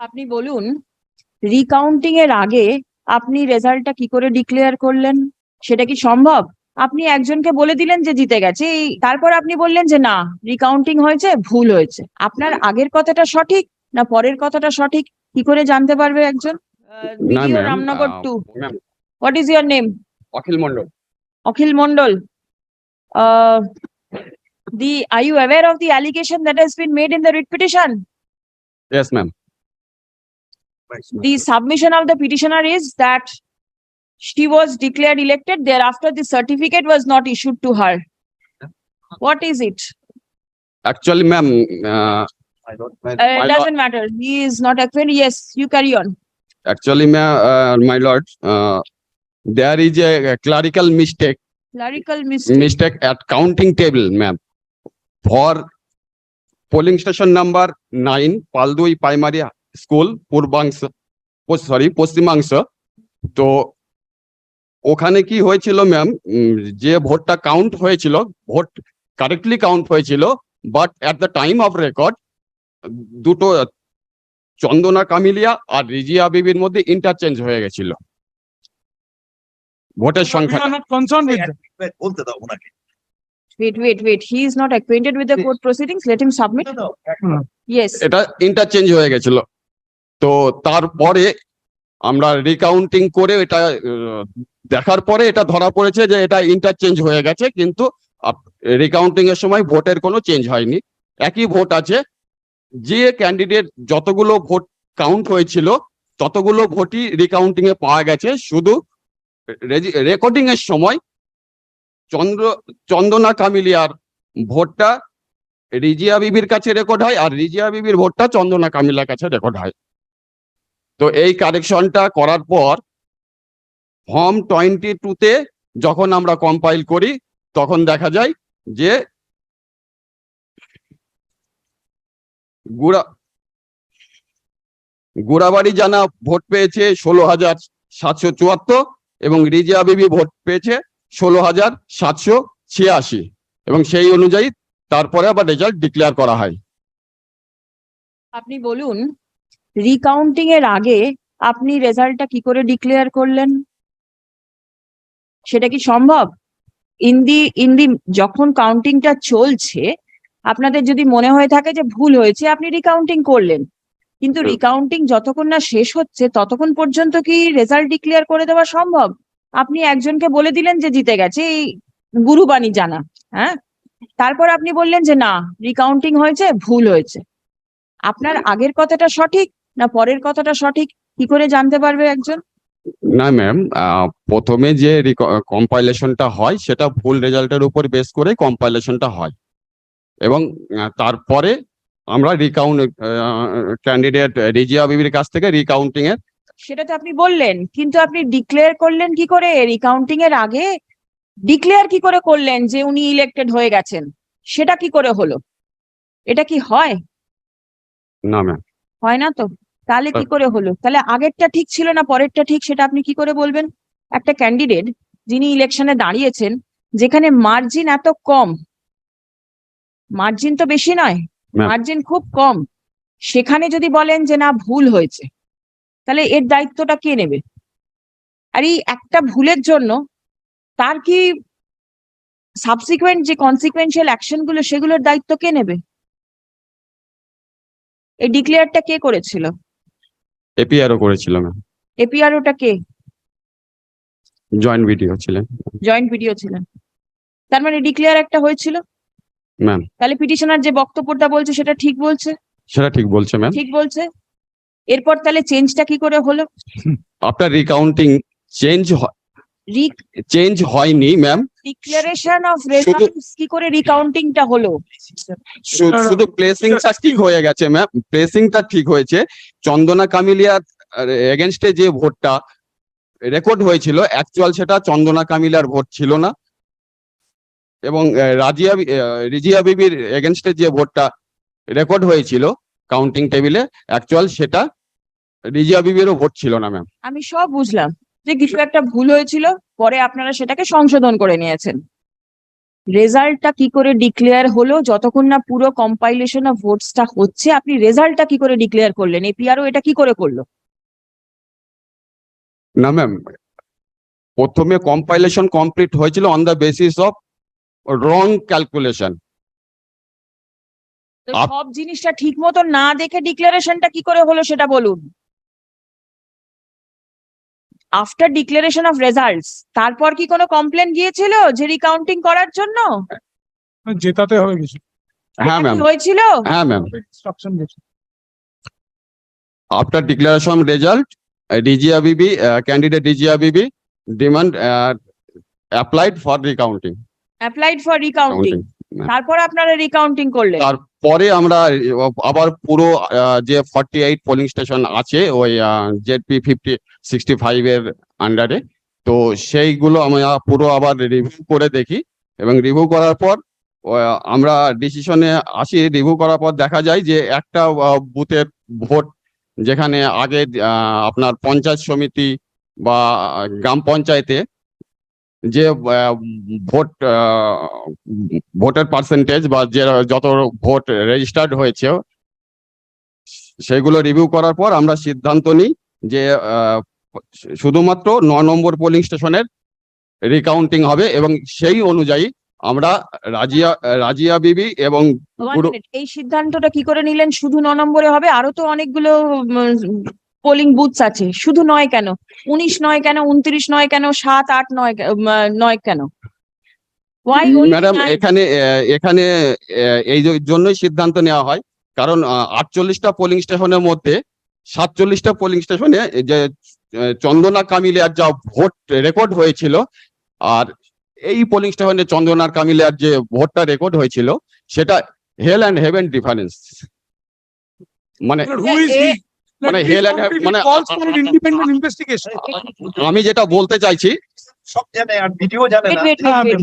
আপনি বলুন রিকাউন্টিং এর আগে আপনি রেজাল্টটা কি করে ডিক্লেয়ার করলেন? সেটা কি সম্ভব? আপনি একজনকে বলে দিলেন যে জিতে গেছে এই- তারপর আপনি বললেন যে না রিকাউন্টিং হয়েছে ভুল হয়েছে। আপনার আগের কথাটা সঠিক না পরের কথাটা সঠিক? কি করে জানতে পারবে একজন? Ramnagar two what is your name Akhil Mondal Akhil Mondal are you aware of the allegation that has been made in the writ petition? Yes ma'am the submission of the petitioner is that she was declared elected. Thereafter, the certificate was not issued to her. What is it? Actually, ma'am, uh, Uh, it doesn't matter. He is not acquainted. Yes, you carry on. actually, ma'am, uh, my lord, uh, there is a clerical mistake Clerical mistake. mistake at counting table, ma'am. For polling station number nine, Paldui Primary school পূর্বাংশ sorry পশ্চিমাংশ। তো ওখানে কি হয়েছিল ma'am যে ভোটটা count হয়েছিল vote correctly count হয়েছিল but at the time of record দুটো চন্দনা কামিলিয়া আর রিজিয়া বিবির মধ্যে ইন্টারচেঞ্জ হয়ে গেছিল। ভোটের সংখ্যা. বলতে দাও ওনাকে। Wait wait wait he is not acquainted with the court proceedings let him submit. yes. এটা ইন্টারচেঞ্জ হয়ে গেছিল। তো তারপরে আমরা রিকাউন্টিং করে এটা দেখার পরে এটা ধরা পড়েছে যে এটা ইন্টারচেঞ্জ হয়ে গেছে, কিন্তু রিকাউন্টিং এর সময় ভোটের কোনো চেঞ্জ হয়নি। একই ভোট আছে। যে ক্যান্ডিডেট যতগুলো ভোট কাউন্ট হয়েছিল, ততগুলো ভোটই রিকাউন্টিং এ পাওয়া গেছে। শুধু রেকর্ডিং এর সময় চন্দ্র, চন্দনা কামিলিয়ার ভোটটা রিজিয়া বিবির কাছে রেকর্ড হয়, আর রিজিয়া বিবির ভোটটা চন্দনা কামিলার কাছে রেকর্ড হয়। তো এই কারেকশনটা করার পর ফর্ম টোয়েন্টি টুতে যখন আমরা কম্পাইল করি, তখন দেখা যায় যে গুড়া গুড়াবাড়ি জানা ভোট পেয়েছে ষোলো হাজার সাতশো চুয়াত্তর এবং রিজিয়া বিবি ভোট পেয়েছে ষোলো হাজার সাতশো ছিয়াশি এবং সেই অনুযায়ী তারপরে আবার রেজাল্ট ডিক্লেয়ার করা হয়। আপনি বলুন রিকাউন্টিং এর আগে আপনি রেজাল্টটা কি করে ডিক্লেয়ার করলেন? সেটা কি সম্ভব? ইন দি ইন দি যখন কাউন্টিংটা চলছে আপনাদের যদি মনে হয়ে থাকে যে ভুল হয়েছে আপনি রিকাউন্টিং করলেন। কিন্তু রিকাউন্টিং যতক্ষণ না শেষ হচ্ছে ততক্ষণ পর্যন্ত কি রেজাল্ট ডিক্লেয়ার করে দেওয়া সম্ভব? আপনি একজনকে বলে দিলেন যে জিতে গেছে এই গুরুবাণী জানা হ্যাঁ? তারপর আপনি বললেন যে না রিকাউন্টিং হয়েছে ভুল হয়েছে। আপনার আগের কথাটা সঠিক না পরের কথাটা সঠিক? কি করে জানতে পারবে একজন? না ম্যাম প্রথমে যে কম্পাইলেশনটা হয় সেটা ভুল রেজাল্টের উপর বেস করে কম্পাইলেশনটা হয়। এবং তারপরে আমরা রিকাউন্ট ক্যান্ডিডেট রিজিয়া বিবির কাছ থেকে রিকাউন্টিং এর সেটা তো আপনি বললেন কিন্তু আপনি ডিক্লেয়ার করলেন কি করে? রিকাউন্টিং এর আগে ডিক্লেয়ার কি করে করলেন যে উনি ইলেক্টেড হয়ে গেছেন? সেটা কি করে হলো? এটা কি হয়? না ম্যাম হয় না তো? তাহলে কি করে হলো? তাহলে আগেরটা ঠিক ছিল না পরেরটা ঠিক সেটা আপনি কি করে বলবেন? একটা ক্যান্ডিডেট যিনি ইলেকশনে দাঁড়িয়েছেন যেখানে মার্জিন এত কম মার্জিন তো বেশি নয় মার্জিন খুব কম সেখানে যদি বলেন যে না ভুল হয়েছে তাহলে এর দায়িত্বটা কে নেবে? আর এই একটা ভুলের জন্য তার কি সাবসিকুয়েন্ট যে কনসিকুয়েন্সিয়াল অ্যাকশনগুলো সেগুলোর দায়িত্ব কে নেবে? এই ডিক্লেয়ারটা কে করেছিল? এপিআরও করেছিল ম্যাম এপিআরওটা কে? জয়েন্ট ভিডিও ছিলেন। জয়েন্ট ভিডিও ছিলেন। তার মানে ডিক্লেয়ার একটা হয়েছিল? ম্যাম তাহলে পিটিশনার যে বক্তব্যটা বলছে সেটা ঠিক বলছে? সেটা ঠিক বলছে ম্যাম ঠিক বলছে? এরপর তাহলে চেঞ্জটা কি করে হলো? আফটার রিকাউন্টিং চেঞ্জ চেঞ্জ হয়নি ম্যাম ডিক্লারেশন অফ রেজাল্টস কি করে রিকাউন্টিংটা হলো? শুধু প্লেসিংটা ঠিক হয়ে গেছে ম্যাম প্লেসিংটা ঠিক হয়েছে। চন্দনা কামিলিয়ার এগেনস্টে যে ভোটটা রেকর্ড হয়েছিল অ্যাকচুয়াল সেটা চন্দনা কামিলার ভোট ছিল না। এবং রাজিয়া রিজিয়া বিবির এগেনস্টে যে ভোটটা রেকর্ড হয়েছিল কাউন্টিং টেবিলে অ্যাকচুয়াল সেটা রিজিয়া বিবিরও ভোট ছিল না ম্যাম আমি সব বুঝলাম। যে কিছু একটা ভুল হয়েছিল পরে আপনারা সেটাকে সংশোধন করে নিয়েছেন। রেজাল্টটা কি করে ডিক্লেয়ার হলো যতক্ষণ না পুরো কম্পাইলেশন অফ ভোটসটা হচ্ছে আপনি রেজাল্টটা কি করে ডিক্লেয়ার করলেন? এপিআরও এটা কি করে করল? না ম্যাম প্রথমে কম্পাইলেশন কমপ্লিট হয়েছিল on the basis of wrong calculation সব জিনিসটা ঠিক মতো না দেখে ডিক্লারেশনটা কি করে হলো সেটা বলুন। আফটার ডিক্লারেশন অফ রেজাল্টস তারপর কি কোনো কমপ্লেন গিয়েছিল যে রিকাউন্টিং করার জন্য? জেতাতে হবে কিছু। হ্যাঁ ম্যাম হয়েছিল? হ্যাঁ ম্যাম ইনস্ট্রাকশন গেছে। After declaration result, uh, DGRBB, uh, candidate DGRBB demand uh, applied for recounting. Applied for recounting. তারপর আপনারা রিকাউন্টিং করলেন? তারপরে আমরা আবার পুরো যে ফর্টি এইট পোলিং স্টেশন আছে ওই জেডপি ফিফটি সিক্সটি ফাইভ এর আন্ডারে তো সেইগুলো আমরা পুরো আবার রিভিউ করে দেখি এবং রিভিউ করার পর আমরা ডিসিশনে আসি রিভিউ করার পর দেখা যায় যে একটা বুথের ভোট যেখানে আগে আপনার পঞ্চায়েত সমিতি বা গ্রাম পঞ্চায়েতে যে ভোট ভোটের পার্সেন্টেজ বা যে যত ভোট রেজিস্টার্ড হয়েছে সেগুলো রিভিউ করার পর আমরা সিদ্ধান্ত নিই যে শুধুমাত্র ন নম্বর পোলিং স্টেশনের রিকাউন্টিং হবে এবং সেই অনুযায়ী আমরা রাজিয়া রাজিয়া বিবি এবং এই সিদ্ধান্তটা কি করে নিলেন? শুধু ন নম্বরে হবে? আরও তো অনেকগুলো পোলিং বুথস আছে। শুধু নয় কেন? উনিশ নয় কেন? উনত্রিশ নয় কেন? সাত আট নয় নয় কেন? ম্যাডাম এখানে আহ, এখানে এই জন্যই সিদ্ধান্ত নেওয়া হয়। কারণ আটচল্লিশটা পোলিং স্টেশনের মধ্যে সাতচল্লিশটা পোলিং স্টেশনে যে চন্দনা কামিলিয়ার যা ভোট রেকর্ড হয়েছিল আর এই পোলিং স্টেশনে চন্দনার কামিলিয়ার যে ভোটটা রেকর্ড হয়েছিল সেটা হেল অ্যান্ড হেভেন ডিফারেন্স মানে? মানে completely মানে- an independent আমি যেটা বলতে চাইছি.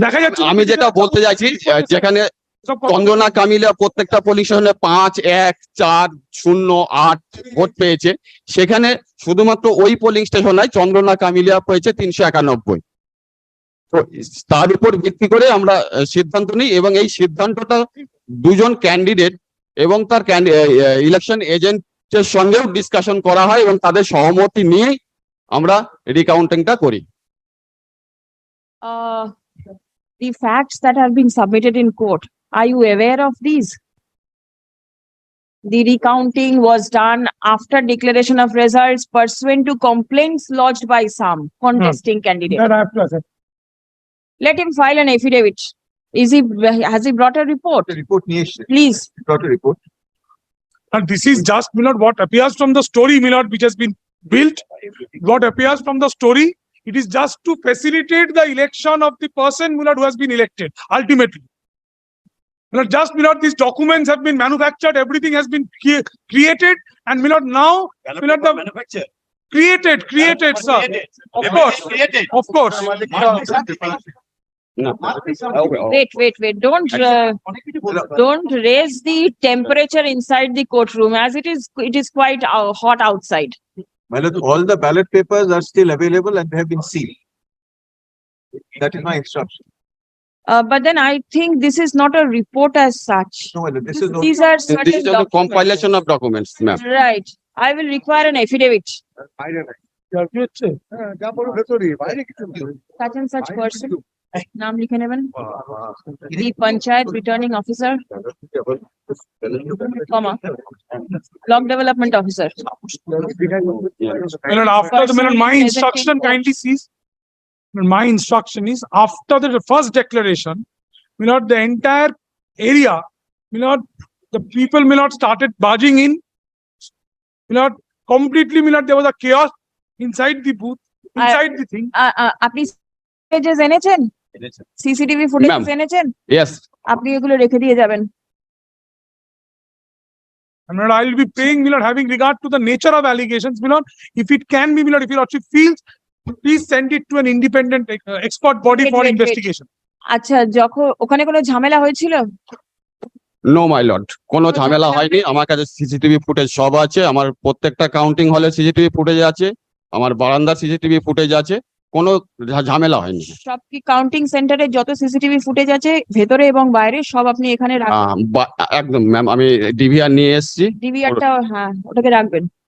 দেখা যাচ্ছে আমি যেটা বলতে চাইছি যেখানে চন্দনা কামিলা প্রত্যেকটা পোলিং স্টেশনে পাঁচ এক চার শূন্য আট ভোট পেয়েছে। সেখানে শুধুমাত্র ওই পোলিং স্টেশনে চন্দ্রনা কামিলিয়া পেয়েছে তিনশো একানব্বই। তো তার উপর ভিত্তি করে আমরা সিদ্ধান্ত নিই এবং এই সিদ্ধান্তটা দুজন ক্যান্ডিডেট এবং তার ইলেকশন এজেন্টের সঙ্গেও ডিসকাশন করা হয় এবং তাদের সহমতি নিয়েই আমরা রিকাউন্টিংটা করি Uh, the facts that have been submitted in court, are you aware of these? The recounting was done after declaration of results pursuant to complaints lodged by some contesting candidate. That I have to accept. Let him file an affidavit. Is he, has he brought a report? Report নিয়ে এসছে Please, report And this is just, my what appears from the story, my which has been built. What appears from the story, it is just to facilitate the election of the person, my who has been elected, ultimately. My just, my these documents have been manufactured, everything has been created, and my now, my the manufacture. created, created, sir. Of course, of course. wait, wait, wait, don't, uh, don't raise the temperature inside the courtroom as it is, it is quite uh, hot outside. My lord, all the ballot papers are still available and they have been sealed. That is my instruction. Uh, but then I think this is not a report as such. No, my lord, this is. only- These are This certain is the documents. compilation of documents, ma'am. Right, I will require an affidavit. কি হচ্ছে? Such and such person, নাম লিখে নেবেন, the panchayat returning officer, comma, block development officer. Milord, after the, Milord, my Person instruction presenting kindly sees. Milord, My instruction is after the first declaration, Milord, the entire area, Milord, the people, Milord, started barging in. Milord, completely, Milord, there was a chaos inside the booth, inside the thing. আ- আ- আপনি footages এনেছেন? CCTV footage এনেছেন? Yes, আপনি এগুলো রেখে দিয়ে যাবেন। And Milord, I will be paying, Milord, having regard to the nature of allegations, Milord, if it can be, Milord, if your lordship feels, please send it to an independent uh, expert body Wait, for wait, wait. investigation. আচ্ছা যখন ওখানে কোনো ঝামেলা হয়েছিল? No my lord কোনো ঝামেলা হয়নি আমার কাছে সিসিটিভি ফুটেজ সব আছে আমার প্রত্যেকটা কাউন্টিং হলে সিসিটিভি ফুটেজ আছে আমার বারান্দার সিসিটিভি ফুটেজ আছে কোনো ঝামেলা হয়নি। সব কি কাউন্টিং সেন্টারে যত সিসিটিভি ফুটেজ আছে ভেতরে এবং বাইরে সব আপনি এখানে রাখবেন? একদম ম্যাম আমি ডিভিআর নিয়ে এসেছি। ডিভিআরটা হ্যাঁ ওটাকে রাখবেন।